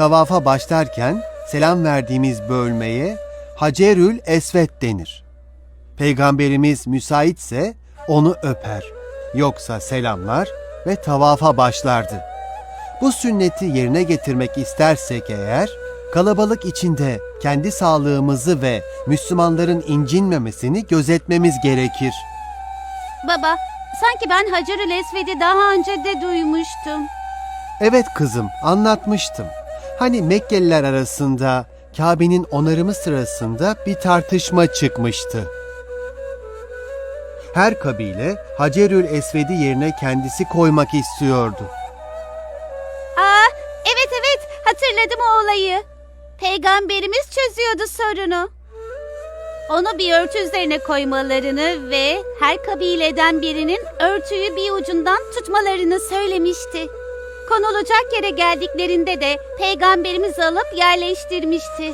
Tavafa başlarken selam verdiğimiz bölmeye Hacerül Esvet denir. Peygamberimiz müsaitse onu öper. Yoksa selamlar ve tavafa başlardı. Bu sünneti yerine getirmek istersek eğer, kalabalık içinde kendi sağlığımızı ve Müslümanların incinmemesini gözetmemiz gerekir. Baba, sanki ben Hacerül Esved'i daha önce de duymuştum. Evet kızım, anlatmıştım. Hani Mekkeliler arasında Kabe'nin onarımı sırasında bir tartışma çıkmıştı. Her kabile Hacerül Esved'i yerine kendisi koymak istiyordu. Aa, evet evet, hatırladım o olayı. Peygamberimiz çözüyordu sorunu. Onu bir örtü üzerine koymalarını ve her kabileden birinin örtüyü bir ucundan tutmalarını söylemişti. Konulacak yere geldiklerinde de peygamberimiz alıp yerleştirmişti.